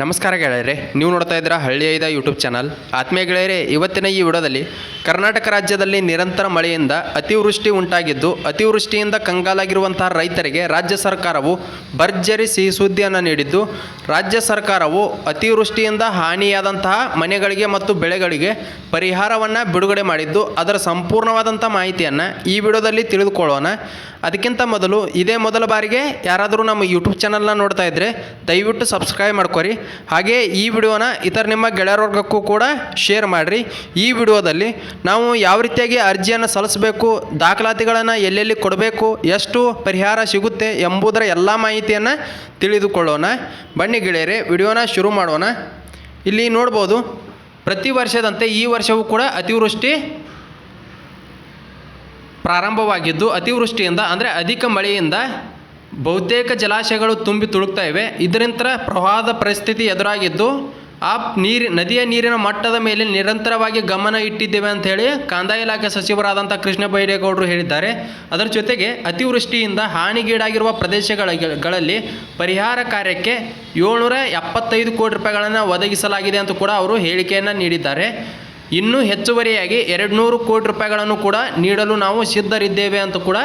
ನಮಸ್ಕಾರ ಗೆಳೆಯರೆ, ನೀವು ನೋಡ್ತಾ ಇದ್ದೀರಾ ಐದ ಯೂಟ್ಯೂಬ್ ಚಾನಲ್ ಆತ್ಮೀಯ ಗೆಳೆಯರೆ, ಇವತ್ತಿನ ಈ ವಿಡೋದಲ್ಲಿ ಕರ್ನಾಟಕ ರಾಜ್ಯದಲ್ಲಿ ನಿರಂತರ ಮಳೆಯಿಂದ ಅತಿವೃಷ್ಟಿ ಉಂಟಾಗಿದ್ದು, ಅತಿವೃಷ್ಟಿಯಿಂದ ಕಂಗಾಲಾಗಿರುವಂತಹ ರೈತರಿಗೆ ರಾಜ್ಯ ಸರ್ಕಾರವು ಭರ್ಜರಿ ಸಿಹಿ ಸುದ್ದಿಯನ್ನು ನೀಡಿದ್ದು, ರಾಜ್ಯ ಸರ್ಕಾರವು ಅತಿವೃಷ್ಟಿಯಿಂದ ಹಾನಿಯಾದಂತಹ ಮನೆಗಳಿಗೆ ಮತ್ತು ಬೆಳೆಗಳಿಗೆ ಪರಿಹಾರವನ್ನು ಬಿಡುಗಡೆ ಮಾಡಿದ್ದು, ಅದರ ಸಂಪೂರ್ಣವಾದಂಥ ಮಾಹಿತಿಯನ್ನು ಈ ವಿಡಿಯೋದಲ್ಲಿ ತಿಳಿದುಕೊಳ್ಳೋಣ. ಅದಕ್ಕಿಂತ ಮೊದಲು ಇದೇ ಮೊದಲ ಬಾರಿಗೆ ಯಾರಾದರೂ ನಮ್ಮ ಯೂಟ್ಯೂಬ್ ಚಾನಲ್ನ ನೋಡ್ತಾ ಇದ್ದರೆ ದಯವಿಟ್ಟು ಸಬ್ಸ್ಕ್ರೈಬ್ ಮಾಡ್ಕೊರಿ. ಹಾಗೆ ಈ ವಿಡಿಯೋನ ಇತರ ನಿಮ್ಮ ಗೆಳೆಯರವರ್ಗಕ್ಕೂ ಕೂಡ ಶೇರ್ ಮಾಡಿರಿ. ಈ ವಿಡಿಯೋದಲ್ಲಿ ನಾವು ಯಾವ ರೀತಿಯಾಗಿ ಅರ್ಜಿಯನ್ನು ಸಲ್ಲಿಸಬೇಕು, ದಾಖಲಾತಿಗಳನ್ನು ಎಲ್ಲೆಲ್ಲಿ ಕೊಡಬೇಕು, ಎಷ್ಟು ಪರಿಹಾರ ಸಿಗುತ್ತೆ ಎಂಬುದರ ಎಲ್ಲ ಮಾಹಿತಿಯನ್ನು ತಿಳಿದುಕೊಳ್ಳೋಣ. ಬನ್ನಿ ಗೆಳೆಯರೆ, ವಿಡಿಯೋನ ಶುರು ಮಾಡೋಣ. ಇಲ್ಲಿ ನೋಡ್ಬೋದು, ಪ್ರತಿ ವರ್ಷದಂತೆ ಈ ವರ್ಷವೂ ಕೂಡ ಅತಿವೃಷ್ಟಿ ಪ್ರಾರಂಭವಾಗಿದ್ದು, ಅತಿವೃಷ್ಟಿಯಿಂದ ಅಂದರೆ ಅಧಿಕ ಮಳೆಯಿಂದ ಬಹುತೇಕ ಜಲಾಶಯಗಳು ತುಂಬಿ ತುಳುಕ್ತಾ ಇವೆ. ಇದರಿಂದ ಪ್ರವಾಹದ ಪರಿಸ್ಥಿತಿ ಎದುರಾಗಿದ್ದು, ಆ ನೀರು, ನದಿಯ ನೀರಿನ ಮಟ್ಟದ ಮೇಲೆ ನಿರಂತರವಾಗಿ ಗಮನ ಇಟ್ಟಿದ್ದೇವೆ ಅಂತ ಹೇಳಿ ಕಂದಾಯ ಇಲಾಖೆ ಸಚಿವರಾದಂಥ ಕೃಷ್ಣ ಬೈರೇಗೌಡರು ಹೇಳಿದ್ದಾರೆ. ಅದರ ಜೊತೆಗೆ ಅತಿವೃಷ್ಟಿಯಿಂದ ಹಾನಿಗೀಡಾಗಿರುವ ಪ್ರದೇಶಗಳಲ್ಲಿ ಪರಿಹಾರ ಕಾರ್ಯಕ್ಕೆ ಏಳ್ನೂರ ಎಪ್ಪತ್ತೈದು ಕೋಟಿ ರೂಪಾಯಿಗಳನ್ನು ಒದಗಿಸಲಾಗಿದೆ ಅಂತ ಕೂಡ ಅವರು ಹೇಳಿಕೆಯನ್ನು ನೀಡಿದ್ದಾರೆ. ಇನ್ನೂ ಹೆಚ್ಚುವರಿಯಾಗಿ ಎರಡು ನೂರು ಕೋಟಿ ರೂಪಾಯಿಗಳನ್ನು ಕೂಡ ನೀಡಲು ನಾವು ಸಿದ್ಧರಿದ್ದೇವೆ ಅಂತ ಕೂಡ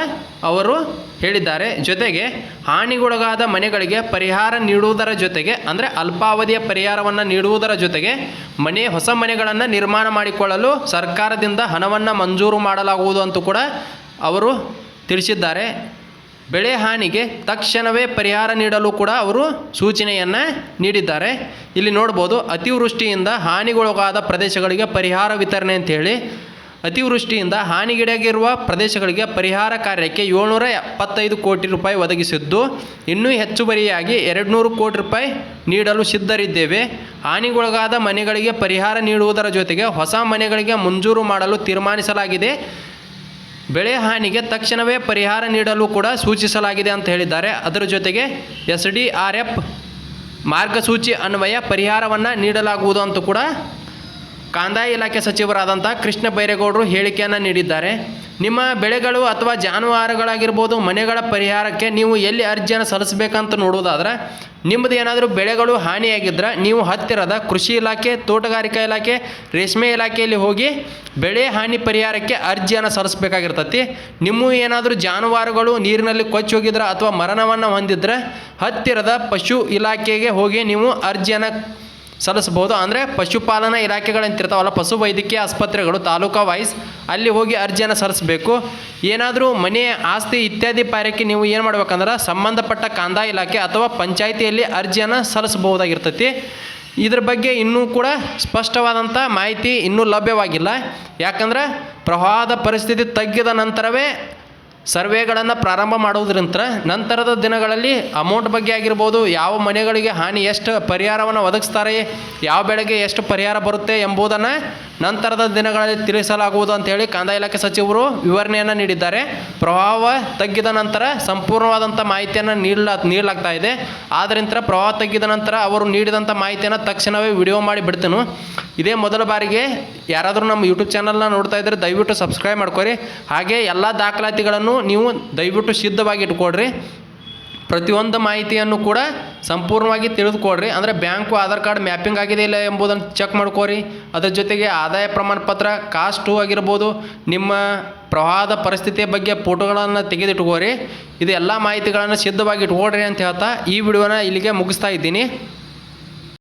ಅವರು ಹೇಳಿದ್ದಾರೆ. ಜೊತೆಗೆ ಹಾನಿಗೊಳಗಾದ ಮನೆಗಳಿಗೆ ಪರಿಹಾರ ನೀಡುವುದರ ಜೊತೆಗೆ, ಅಂದರೆ ಅಲ್ಪಾವಧಿಯ ಪರಿಹಾರವನ್ನು ನೀಡುವುದರ ಜೊತೆಗೆ ಮನೆ, ಹೊಸ ಮನೆಗಳನ್ನು ನಿರ್ಮಾಣ ಮಾಡಿಕೊಳ್ಳಲು ಸರ್ಕಾರದಿಂದ ಹಣವನ್ನು ಮಂಜೂರು ಮಾಡಲಾಗುವುದು ಅಂತ ಕೂಡ ಅವರು ತಿಳಿಸಿದ್ದಾರೆ. ಬೆಳೆ ಹಾನಿಗೆ ತಕ್ಷಣವೇ ಪರಿಹಾರ ನೀಡಲು ಕೂಡ ಅವರು ಸೂಚನೆಯನ್ನು ನೀಡಿದ್ದಾರೆ. ಇಲ್ಲಿ ನೋಡ್ಬೋದು, ಅತಿವೃಷ್ಟಿಯಿಂದ ಹಾನಿಗೊಳಗಾದ ಪ್ರದೇಶಗಳಿಗೆ ಪರಿಹಾರ ವಿತರಣೆ ಅಂತೇಳಿ ಅತಿವೃಷ್ಟಿಯಿಂದ ಹಾನಿಗೀಡಾಗಿರುವ ಪ್ರದೇಶಗಳಿಗೆ ಪರಿಹಾರ ಕಾರ್ಯಕ್ಕೆ ಏಳ್ನೂರ ಎಪ್ಪತ್ತೈದು ಕೋಟಿ ರೂಪಾಯಿ ಒದಗಿಸಿದ್ದು, ಇನ್ನೂ ಹೆಚ್ಚುವರಿಯಾಗಿ ಎರಡು ನೂರು ಕೋಟಿ ರೂಪಾಯಿ ನೀಡಲು ಸಿದ್ಧರಿದ್ದೇವೆ. ಹಾನಿಗೊಳಗಾದ ಮನೆಗಳಿಗೆ ಪರಿಹಾರ ನೀಡುವುದರ ಜೊತೆಗೆ ಹೊಸ ಮನೆಗಳಿಗೆ ಮಂಜೂರು ಮಾಡಲು ತೀರ್ಮಾನಿಸಲಾಗಿದೆ. ಬೆಳೆ ಹಾನಿಗೆ ತಕ್ಷಣವೇ ಪರಿಹಾರ ನೀಡಲು ಕೂಡ ಸೂಚಿಸಲಾಗಿದೆ ಅಂತ ಹೇಳಿದ್ದಾರೆ. ಅದರ ಜೊತೆಗೆ ಎಸ್ ಡಿ ಆರ್ ಎಫ್ ಮಾರ್ಗಸೂಚಿ ಅನ್ವಯ ಪರಿಹಾರವನ್ನು ನೀಡಲಾಗುವುದು ಅಂತ ಕೂಡ ಕಂದಾಯ ಇಲಾಖೆ ಸಚಿವರಾದಂಥ ಕೃಷ್ಣ ಬೈರೇಗೌಡರು ಹೇಳಿಕೆಯನ್ನು ನೀಡಿದ್ದಾರೆ. ನಿಮ್ಮ ಬೆಳೆಗಳು ಅಥವಾ ಜಾನುವಾರುಗಳಾಗಿರ್ಬೋದು ಮನೆಗಳ ಪರಿಹಾರಕ್ಕೆ ನೀವು ಎಲ್ಲಿ ಅರ್ಜಿಯನ್ನು ಸಲ್ಲಿಸಬೇಕಂತ ನೋಡೋದಾದ್ರೆ ನಿಮ್ಮದು ಏನಾದರೂ ಬೆಳೆಗಳು ಹಾನಿಯಾಗಿದ್ದರೆ ನೀವು ಹತ್ತಿರದ ಕೃಷಿ ಇಲಾಖೆ, ತೋಟಗಾರಿಕಾ ಇಲಾಖೆ, ರೇಷ್ಮೆ ಇಲಾಖೆಯಲ್ಲಿ ಹೋಗಿ ಬೆಳೆ ಹಾನಿ ಪರಿಹಾರಕ್ಕೆ ಅರ್ಜಿಯನ್ನು ಸಲ್ಲಿಸಬೇಕಾಗಿರ್ತತಿ. ನಿಮ್ಮ ಏನಾದರೂ ಜಾನುವಾರುಗಳು ನೀರಿನಲ್ಲಿ ಕೊಚ್ಚಿ ಹೋಗಿದ್ರೆ ಅಥವಾ ಮರಣವನ್ನು ಹೊಂದಿದ್ರೆ ಹತ್ತಿರದ ಪಶು ಇಲಾಖೆಗೆ ಹೋಗಿ ನೀವು ಅರ್ಜಿಯನ್ನು ಸಲ್ಲಿಸ್ಬೋದು ಅಂದರೆ ಪಶುಪಾಲನಾ ಇಲಾಖೆಗಳಂತಿರ್ತಾವಲ್ಲ, ಪಶು ವೈದ್ಯಕೀಯ ಆಸ್ಪತ್ರೆಗಳು ತಾಲೂಕಾ ವೈಸ್ ಅಲ್ಲಿ ಹೋಗಿ ಅರ್ಜಿಯನ್ನು ಸಲ್ಲಿಸಬೇಕು. ಏನಾದರೂ ಮನೆ ಆಸ್ತಿ ಇತ್ಯಾದಿ ಪಾರಕ್ಕೆ ನೀವು ಏನು ಮಾಡ್ಬೇಕಂದ್ರೆ ಸಂಬಂಧಪಟ್ಟ ಕಂದಾಯ ಇಲಾಖೆ ಅಥವಾ ಪಂಚಾಯಿತಿಯಲ್ಲಿ ಅರ್ಜಿಯನ್ನು ಸಲ್ಲಿಸಬಹುದಾಗಿರ್ತೈತಿ. ಇದ್ರ ಬಗ್ಗೆ ಇನ್ನೂ ಕೂಡ ಸ್ಪಷ್ಟವಾದಂಥ ಮಾಹಿತಿ ಇನ್ನೂ ಲಭ್ಯವಾಗಿಲ್ಲ. ಯಾಕಂದ್ರೆ ಪ್ರವಾಹದ ಪರಿಸ್ಥಿತಿ ತಗ್ಗಿದ ನಂತರವೇ ಸರ್ವೆಗಳನ್ನು ಪ್ರಾರಂಭ ಮಾಡುವುದರಿಂದ ನಂತರದ ದಿನಗಳಲ್ಲಿ ಅಮೌಂಟ್ ಬಗ್ಗೆ ಆಗಿರ್ಬೋದು ಯಾವ ಮನೆಗಳಿಗೆ ಹಾನಿ, ಎಷ್ಟು ಪರಿಹಾರವನ್ನು ಒದಗಿಸ್ತಾರೆ, ಯಾವ ಬೆಳೆಗೆ ಎಷ್ಟು ಪರಿಹಾರ ಬರುತ್ತೆ ಎಂಬುದನ್ನು ನಂತರದ ದಿನಗಳಲ್ಲಿ ತಿಳಿಸಲಾಗುವುದು ಅಂತ ಹೇಳಿ ಕಂದಾಯ ಇಲಾಖೆ ಸಚಿವರು ವಿವರಣೆಯನ್ನು ನೀಡಿದ್ದಾರೆ. ಪ್ರವಾಹ ತಗ್ಗಿದ ನಂತರ ಸಂಪೂರ್ಣವಾದಂಥ ಮಾಹಿತಿಯನ್ನು ನೀಡಲಾ, ನೀಡಲಾಗ್ತಾ ಇದೆ. ಆದ್ದರಿಂದ ಪ್ರವಾಹ ತಗ್ಗಿದ ನಂತರ ಅವರು ನೀಡಿದಂಥ ಮಾಹಿತಿಯನ್ನು ತಕ್ಷಣವೇ ವಿಡಿಯೋ ಮಾಡಿ ಬಿಡ್ತೇನೆ. ಇದೇ ಮೊದಲ ಬಾರಿಗೆ ಯಾರಾದರೂ ನಮ್ಮ ಯೂಟ್ಯೂಬ್ ಚಾನಲ್ನ ನೋಡ್ತಾ ಇದ್ದರೆ ದಯವಿಟ್ಟು ಸಬ್ಸ್ಕ್ರೈಬ್ ಮಾಡ್ಕೊರಿ. ಹಾಗೆ ಎಲ್ಲ ದಾಖಲಾತಿಗಳನ್ನು ನೀವು ದಯವಿಟ್ಟು ಸಿದ್ಧವಾಗಿ ಇಟ್ಕೊಡ್ರಿ ಪ್ರತಿಯೊಂದು ಮಾಹಿತಿಯನ್ನು ಕೂಡ ಸಂಪೂರ್ಣವಾಗಿ ತಿಳಿದುಕೊಡ್ರಿ ಅಂದರೆ ಬ್ಯಾಂಕು ಆಧಾರ್ ಕಾರ್ಡ್ ಮ್ಯಾಪಿಂಗ್ ಆಗಿದೆ ಇಲ್ಲ ಎಂಬುದನ್ನು ಚೆಕ್ ಮಾಡ್ಕೋರಿ ಅದರ ಜೊತೆಗೆ ಆದಾಯ ಪ್ರಮಾಣ ಪತ್ರ ಕಾಸ್ಟು ಆಗಿರ್ಬೋದು, ನಿಮ್ಮ ಪ್ರವಾಹದ ಪರಿಸ್ಥಿತಿಯ ಬಗ್ಗೆ ಫೋಟೋಗಳನ್ನು ತೆಗೆದಿಟ್ಕೋರಿ ಇದು ಎಲ್ಲ ಮಾಹಿತಿಗಳನ್ನು ಸಿದ್ಧವಾಗಿ ಇಟ್ಕೊಡ್ರಿ ಅಂತ ಹೇಳ್ತಾ ಈ ವಿಡಿಯೋನ ಇಲ್ಲಿಗೆ ಮುಗಿಸ್ತಾ ಇದ್ದೀನಿ.